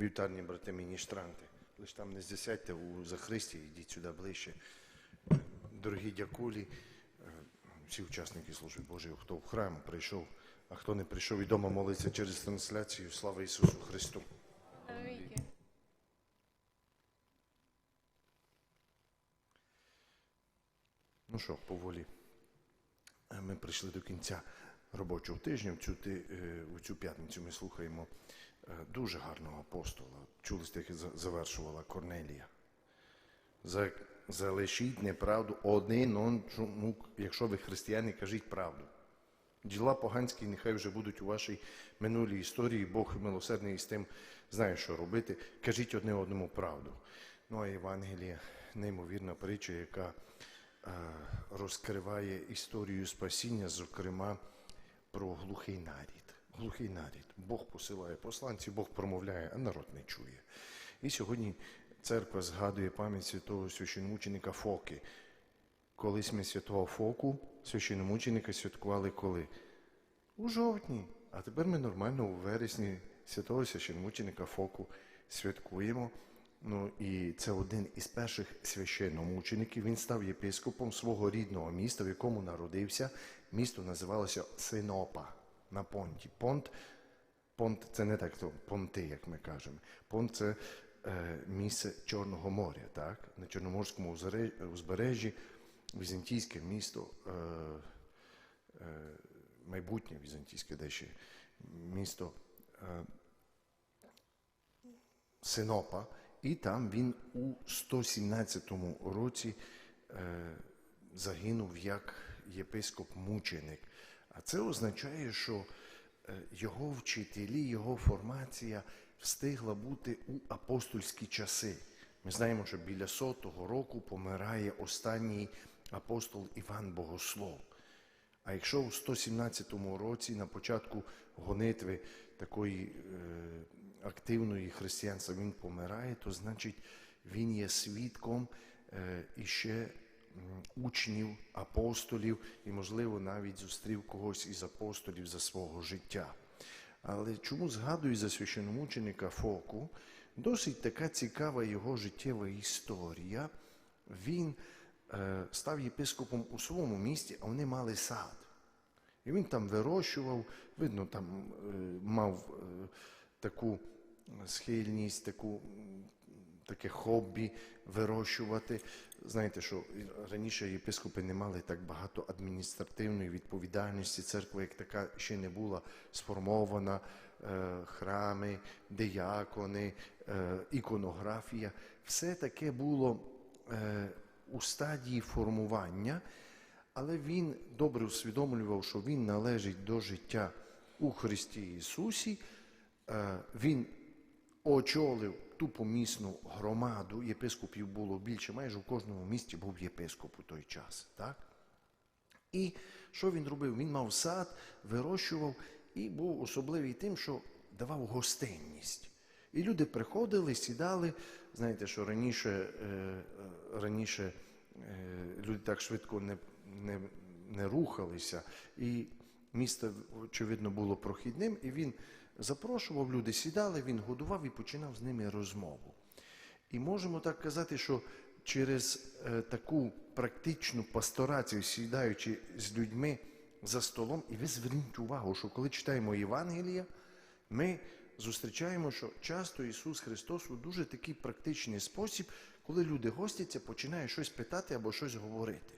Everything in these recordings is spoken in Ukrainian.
вівтарні брати міністранти. Лиш там не засядьте у Захристі, йдіть сюди ближче. Дорогі дякулі, всі учасники служби Божої, хто в храм прийшов, а хто не прийшов і дома молиться через трансляцію, слава Ісусу Христу. Ну що, поволі. Ми прийшли до кінця робочого тижня. В цю, е, в цю п'ятницю ми слухаємо дуже гарного апостола. Чули як за- завершувала Корнелія. За, залишіть неправду один, чому, якщо ви християни, кажіть правду. Діла поганські нехай вже будуть у вашій минулій історії. Бог милосердний з тим знає, що робити. Кажіть одне одному правду. Ну а Євангелія неймовірна притча, яка е, розкриває історію спасіння, зокрема про глухий нарід. Глухий нарід. Бог посилає посланців, Бог промовляє, а народ не чує. І сьогодні церква згадує пам'ять святого священомученика Фоки. Колись ми святого Фоку, священомученика, святкували коли? У жовтні. А тепер ми нормально у вересні святого священомученика Фоку святкуємо. Ну і це один із перших священномучеників. Він став єпископом свого рідного міста, в якому народився. Місто називалося Синопа на понті. Понт Понт це не так, то понти, як ми кажемо. Понт це е, місце Чорного моря, так? На Чорноморському узбережжі візантійське місто, е, е, майбутнє візантійське дещо місто е, Синопа, і там він у 117 році е, загинув як єпископ-мученик. А це означає, що е, його вчителі, його формація встигла бути у апостольські часи. Ми знаємо, що біля сотого року помирає останній апостол Іван Богослов. А якщо у 117 році на початку гонитви такої е, активної християнства він помирає, то значить він є свідком е, іще учнів, апостолів і, можливо, навіть зустрів когось із апостолів за свого життя. Але чому згадую за священомученика Фоку? Досить така цікава його життєва історія. Він е, став єпископом у своєму місті, а вони мали сад. І він там вирощував, видно, там е, мав е, таку схильність, таку, таке хобі вирощувати. Знаєте, що раніше єпископи не мали так багато адміністративної відповідальності. Церква як така ще не була сформована. Е, Храми, диякони, е, іконографія. Все таке було е, у стадії формування. Але він добре усвідомлював, що він належить до життя у Христі Ісусі. Він очолив ту помісну громаду. Єпископів було більше, майже в кожному місті був єпископ у той час. Так? І що він робив? Він мав сад, вирощував і був особливий тим, що давав гостинність. І люди приходили, сідали. Знаєте, що раніше, е, е, раніше е, люди так швидко не, не, не рухалися. І місто, очевидно, було прохідним, і він запрошував, люди сідали, він годував і починав з ними розмову. І можемо так казати, що через е, таку практичну пасторацію, сідаючи з людьми за столом, і ви зверніть увагу, що коли читаємо Євангелія, ми зустрічаємо, що часто Ісус Христос у дуже такий практичний спосіб, коли люди гостяться, починає щось питати або щось говорити.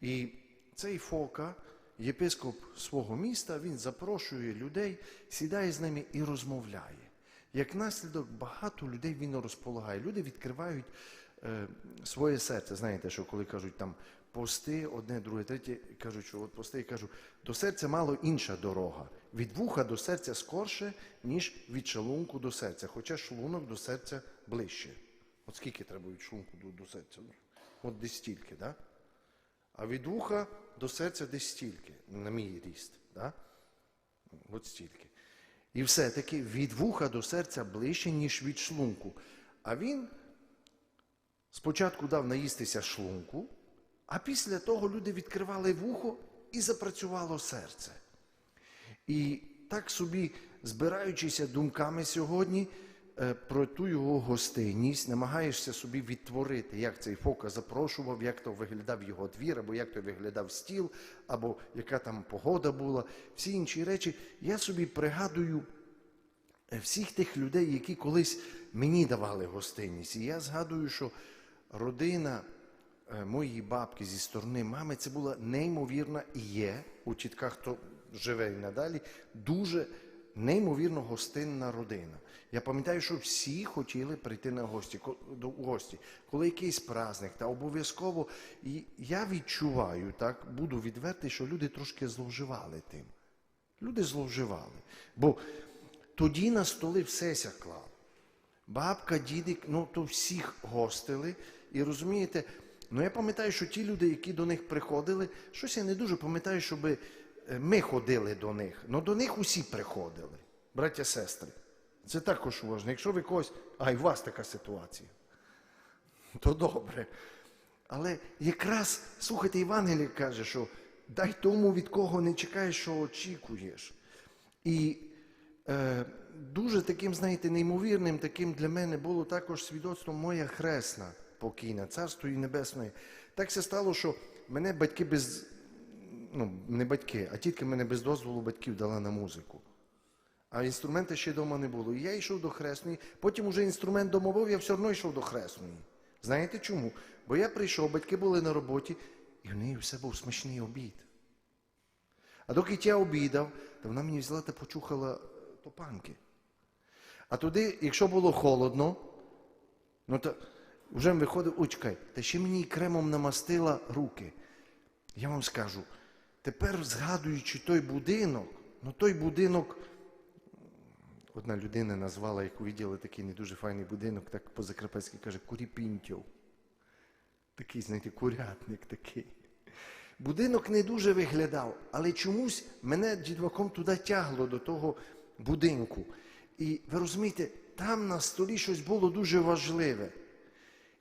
І цей Фока, єпископ свого міста, він запрошує людей, сідає з ними і розмовляє. Як наслідок, багато людей він розполагає. Люди відкривають е, своє серце. Знаєте, що коли кажуть там пости, одне, друге, третє, кажуть, що от пости, і кажуть, до серця мало інша дорога. Від вуха до серця скорше, ніж від шалунку до серця. Хоча шлунок до серця ближче. От скільки треба від шлунку до, до серця? От десь стільки, так? Да? А від вуха до серця десь стільки, на мій ріст. Да? От стільки. І все-таки від вуха до серця ближче, ніж від шлунку. А він спочатку дав наїстися шлунку, а після того люди відкривали вухо і запрацювало серце. І так собі, збираючися думками сьогодні, про ту його гостинність, намагаєшся собі відтворити, як цей Фока запрошував, як то виглядав його двір, або як то виглядав стіл, або яка там погода була, всі інші речі. Я собі пригадую е, всіх тих людей, які колись мені давали гостинність. І я згадую, що родина е, моєї бабки зі сторони мами це була неймовірна і є у чітках, хто живе і надалі, дуже неймовірно гостинна родина. Я пам'ятаю, що всі хотіли прийти на гості, до гості, коли якийсь праздник, та обов'язково. І я відчуваю, так, буду відвертий, що люди трошки зловживали тим. Люди зловживали. Бо тоді на столи все сяклав. Бабка, дідик, ну то всіх гостили. І розумієте, ну я пам'ятаю, що ті люди, які до них приходили, щось я не дуже пам'ятаю, щоб е, ми ходили до них. Ну до них усі приходили, браття, сестри. Це також важливо. Якщо ви когось, а й у вас така ситуація, то добре. Але якраз, слухайте, Євангеліє каже, що дай тому, від кого не чекаєш, що очікуєш. І е, дуже таким, знаєте, неймовірним таким для мене було також свідоцтво моя хресна покійна, царство її небесної. Так все стало, що мене батьки без, ну, не батьки, а тітка мене без дозволу батьків дала на музику. А інструмента ще вдома не було. І я йшов до хресної, потім уже інструмент домовив, я все одно йшов до хресної. Знаєте чому? Бо я прийшов, батьки були на роботі, і в неї все був смачний обід. А доки я обідав, то вона мені взяла та почухала топанки. А туди, якщо було холодно, ну то вже виходив, ой, чекай, та ще мені кремом намастила руки. Я вам скажу, тепер згадуючи той будинок, ну той будинок, одна людина назвала, яку виділи такий не дуже файний будинок, так по-закарпатськи каже, куріпінтьов. Такий, знаєте, курятник такий. Будинок не дуже виглядав, але чомусь мене дідваком туди тягло до того будинку. І ви розумієте, там на столі щось було дуже важливе.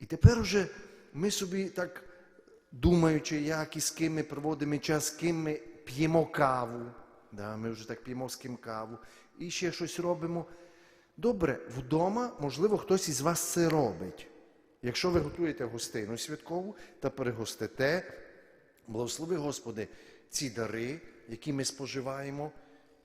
І тепер уже ми собі так думаючи, як і з ким ми проводимо час, з ким ми п'ємо каву. Да, ми вже так п'ємо з ким каву і ще щось робимо. Добре, вдома, можливо, хтось із вас це робить. Якщо ви готуєте гостину святкову та перегостите, благослови, Господи, ці дари, які ми споживаємо.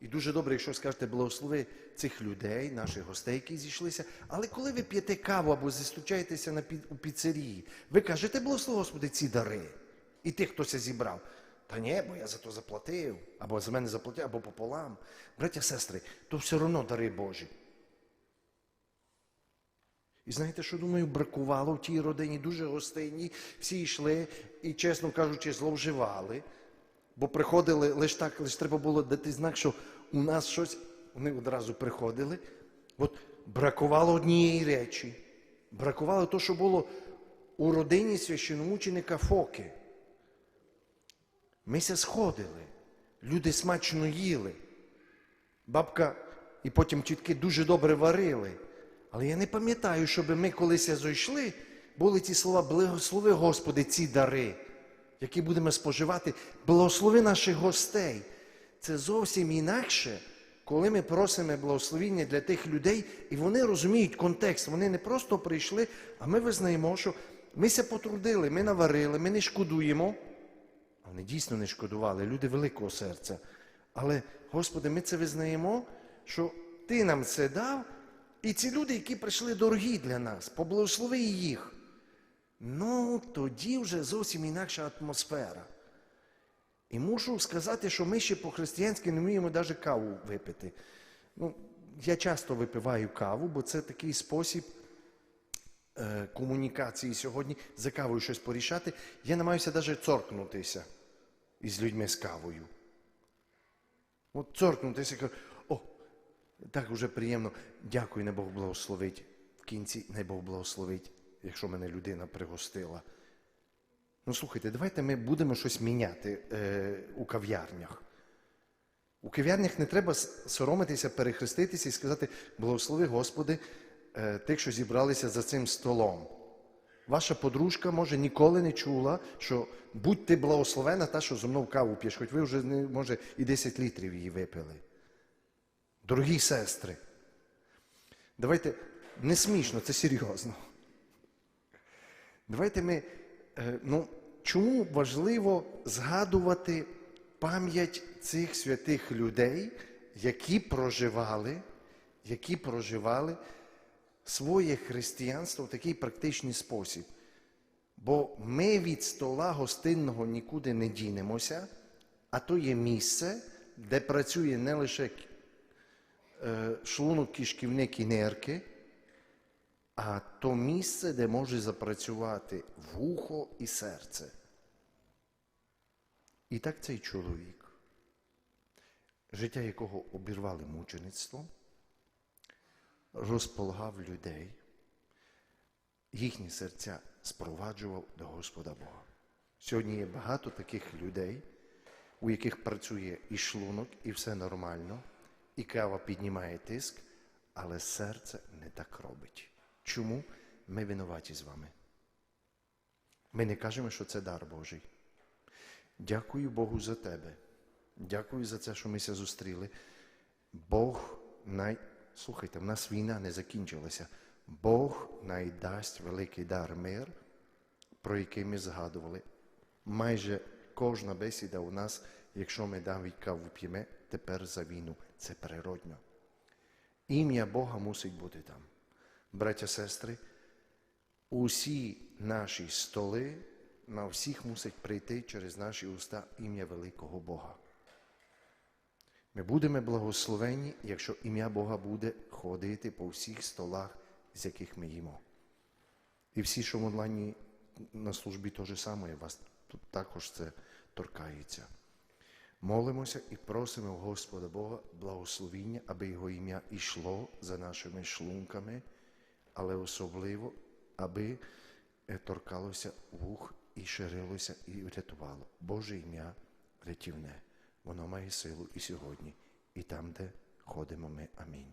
І дуже добре, якщо скажете, благослови цих людей, наших гостей, які зійшлися. Але коли ви п'єте каву або зустрічаєтеся на пі- у піцерії, ви кажете, благослови, Господи, ці дари. І тих, хто це зібрав. Та ні, бо я за то заплатив, або за мене заплатив, або пополам. Браття, сестри, то все одно дари Божі. І знаєте, що думаю, бракувало в тій родині дуже гостинні, всі йшли і, чесно кажучи, зловживали, бо приходили лише так, лише треба було дати знак, що у нас щось, вони одразу приходили. От бракувало однієї речі. Бракувало того, що було у родині священомученика Фоки. Мися сходили, люди смачно їли. Бабка і потім тітки дуже добре варили. Але я не пам'ятаю, щоб ми колись зайшли, були ті слова благослови, Господи, ці дари, які будемо споживати, благослови наших гостей. Це зовсім інакше, коли ми просимо благословіння для тих людей, і вони розуміють контекст. Вони не просто прийшли, а ми визнаємо, що ми ся потрудили, ми наварили, ми не шкодуємо. А Вони дійсно не шкодували, люди великого серця. Але, Господи, ми це визнаємо, що Ти нам це дав, і ці люди, які прийшли дорогі для нас, поблагослови їх. Ну, тоді вже зовсім інакша атмосфера. І мушу сказати, що ми ще по-християнськи не вміємо навіть каву випити. Ну, я часто випиваю каву, бо це такий спосіб е, комунікації сьогодні за кавою щось порішати. Я намагаюся навіть цоркнутися із людьми з кавою. От цоркнутися, кажу, о, так вже приємно. Дякую, не Бог благословить. В кінці не Бог благословить, якщо мене людина пригостила. Ну, слухайте, давайте ми будемо щось міняти е, у кав'ярнях. У кав'ярнях не треба соромитися, перехреститися і сказати, благослови Господи, е, тих, що зібралися за цим столом. Ваша подружка, може, ніколи не чула, що будь ти благословена, та, що зо мною каву п'єш, хоч ви вже, може, і 10 літрів її випили. Дорогі сестри, давайте не смішно, це серйозно. Давайте ми. е, Ну, чому важливо згадувати пам'ять цих святих людей, які проживали, які проживали своє християнство в такий практичний спосіб. Бо ми від стола гостинного нікуди не дінемося, а то є місце, де працює не лише е, шлунок, кишківник і нерки, а то місце, де може запрацювати вухо і серце. І так цей чоловік, життя якого обірвали мучеництво, розполагав людей, їхні серця спроваджував до Господа Бога. Сьогодні є багато таких людей, у яких працює і шлунок, і все нормально, і кава піднімає тиск, але серце не так робить. Чому ми винуваті з вами? Ми не кажемо, що це дар Божий. Дякую Богу за тебе. Дякую за це, що ми ся зустріли. Бог най... Слухайте, в нас війна не закінчилася. Бог найдасть великий дар мир, про який ми згадували. Майже кожна бесіда у нас, якщо ми навіть каву п'ємо, тепер за війну. Це природньо. Ім'я Бога мусить бути там. Браття, сестри, усі наші столи, на всіх мусить прийти через наші уста ім'я великого Бога. Ми будемо благословені, якщо ім'я Бога буде ходити по всіх столах, з яких ми їмо. І всі, що в онлайні на службі те саме, вас тут також це торкається. Молимося і просимо Господа Бога благословіння, аби Його ім'я йшло за нашими шлунками, але особливо, аби е, торкалося вух і ширилося і врятувало. Боже ім'я рятівне. Воно має силу і сьогодні, і там, де ходимо ми. Амінь.